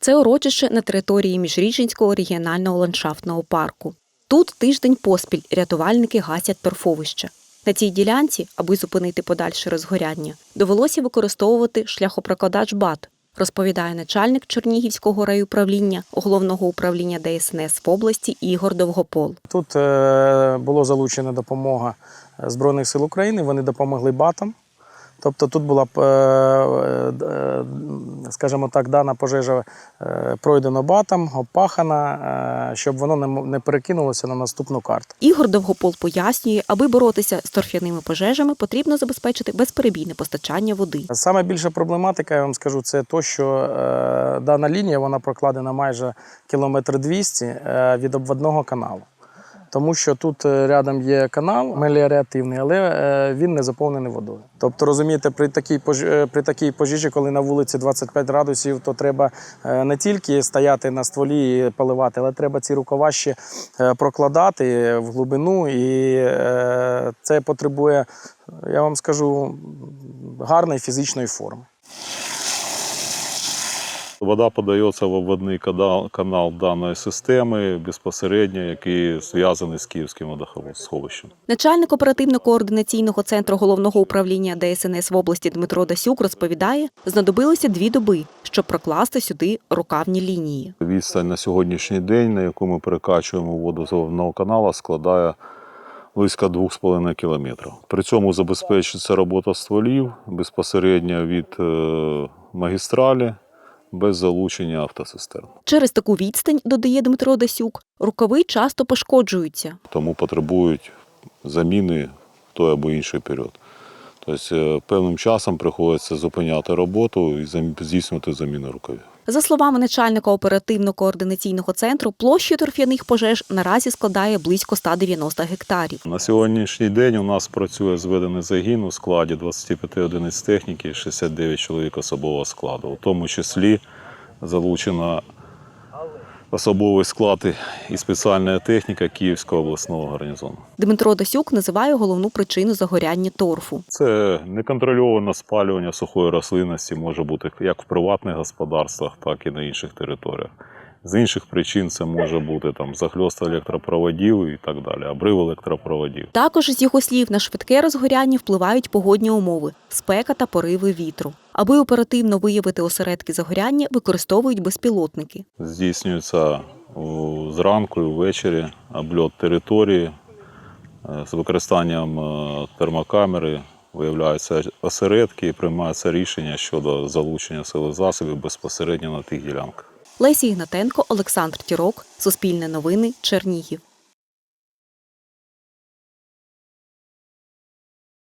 Це урочище на території Міжрічинського регіонального ландшафтного парку. Тут тиждень поспіль рятувальники гасять торфовище. На цій ділянці, аби зупинити подальше розгоряння, довелося використовувати шляхопрокладач БАТ, розповідає начальник Чернігівського райуправління головного управління ДСНС в області Ігор Довгопол. Тут е, було залучена допомога Збройних сил України, вони допомогли батам. Тобто тут була, б, е, е, скажімо так, дана пожежа е, пройдена батом, опахана, е, щоб воно не перекинулося на наступну карту. Ігор Довгопол пояснює, аби боротися з торф'яними пожежами, потрібно забезпечити безперебійне постачання води. Саме більша проблематика, я вам скажу, це те, що е, дана лінія вона прокладена майже кілометр 200 е, від обводного каналу. Тому що тут е, рядом є канал меліоративний, але е, він не заповнений водою. Тобто, розумієте, при такій е, при такій пожежі, коли на вулиці 25 градусів, то треба не тільки стояти на стволі і поливати, але треба ці рукава ще прокладати в глибину, і це потребує, я вам скажу, гарної фізичної форми. Вода подається в обводний канал, канал даної системи безпосередньо, який зв'язаний з Київським водосховищем. Начальник оперативно-координаційного центру головного управління ДСНС в області Дмитро Дасюк розповідає, знадобилося дві доби, щоб прокласти сюди рукавні лінії. Відстань на сьогоднішній день, на яку ми перекачуємо воду з обводного каналу, складає близько 2,5 кілометрів. При цьому забезпечується робота стволів безпосередньо від е, магістралі без залучення автоцистерн. Через таку відстань, додає Дмитро Дасюк, рукави часто пошкоджуються. тому потребують заміни в той або інший період. Тобто е, певним часом приходиться зупиняти роботу і здійснювати заміну рукавів. За словами начальника оперативно-координаційного центру, площа торф'яних пожеж наразі складає близько 190 гектарів. На сьогоднішній день у нас працює зведений загін у складі 25 одиниць техніки, 69 чоловік особового складу, у тому числі залучена особовий склад і спеціальна техніка Київського обласного гарнізону. Дмитро Дасюк називає головну причину загоряння торфу. Це неконтрольоване спалювання сухої рослинності може бути як в приватних господарствах, так і на інших територіях. З інших причин це може бути там захльост електропроводів і так далі, обрив електропроводів. Також, з його слів, на швидке розгоряння впливають погодні умови, спека та пориви вітру. Аби оперативно виявити осередки загоряння, використовують безпілотники. Здійснюється зранку і ввечері обльот території е, з використанням е, термокамери. Виявляються осередки і приймається рішення щодо залучення сили засобів безпосередньо на тих ділянках. Лесі Ігнатенко, Олександр Тірок, Суспільне новини, Чернігів.